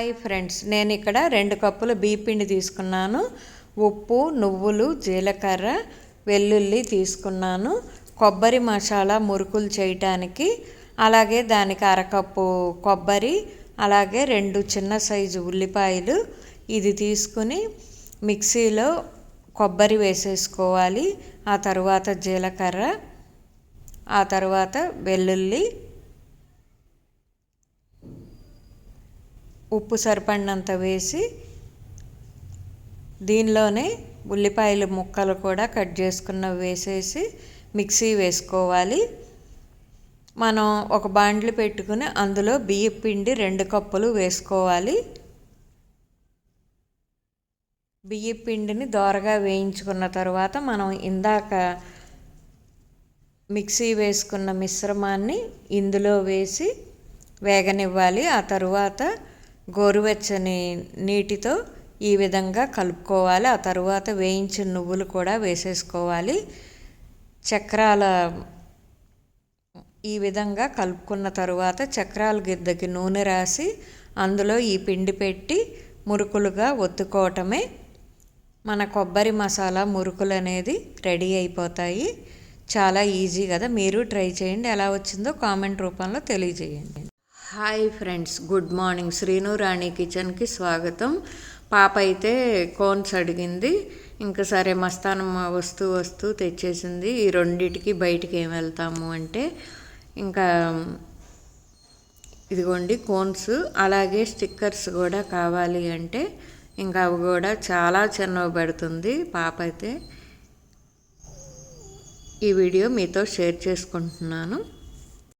Hi friends నేను ఇక్కడ రెండు కప్పుల బీపిండి తీసుకున్నాను. ఉప్పు నువ్వులు జీలకర్ర వెల్లుల్లి తీసుకున్నాను. కొబ్బరి మసాలా మురుకులు చేయటానికి అలాగే దానికి అరకప్పు కొబ్బరి అలాగే రెండు చిన్న సైజు ఉల్లిపాయలు ఇది తీసుకుని మిక్సీలో కొబ్బరి వేసేసుకోవాలి. ఆ తర్వాత జీలకర్ర ఆ తర్వాత వెల్లుల్లి ఉప్పు సరిపడినంత వేసి దీనిలోనే ఉల్లిపాయలు ముక్కలు కూడా కట్ చేసుకున్నవి వేసేసి మిక్సీ వేసుకోవాలి. మనం ఒక బాండ్లు పెట్టుకుని అందులో బియ్యం పిండి రెండు కప్పులు వేసుకోవాలి. బియ్య పిండిని దోరగా వేయించుకున్న తర్వాత మనం ఇందాక మిక్సీ వేసుకున్న మిశ్రమాన్ని ఇందులో వేసి వేగనివ్వాలి. ఆ తరువాత గోరువెచ్చని నీటితో ఈ విధంగా కలుపుకోవాలి. ఆ తరువాత వేయించిన నువ్వులు కూడా వేసేసుకోవాలి. చక్రాల ఈ విధంగా కలుపుకున్న తరువాత చక్రాల గిద్దకి నూనె రాసి అందులో ఈ పిండి పెట్టి మురుకులుగా ఒత్తుకోవటమే. మన కొబ్బరి మసాలా మురుకులు అనేది రెడీ అయిపోతాయి. చాలా ఈజీ కదా. మీరు ట్రై చేయండి. ఎలా వచ్చిందో కామెంట్ రూపంలో తెలియజేయండి. Hi friends good morning. Sreenu Rani కిచెన్కి స్వాగతం. పాప అయితే కోన్స్ అడిగింది. ఇంకా సరే మస్తానం వస్తూ వస్తూ తెచ్చేసింది. ఈ రెండిటికి బయటికి ఏం వెళ్తాము అంటే ఇంకా ఇదిగోండి కోన్స్. అలాగే స్టిక్కర్స్ కూడా కావాలి అంటే ఇంకా అవి కూడా చాలా చిన్నవి పెడుతుంది పాప అయితే. ఈ వీడియో మీతో షేర్ చేసుకుంటున్నాను.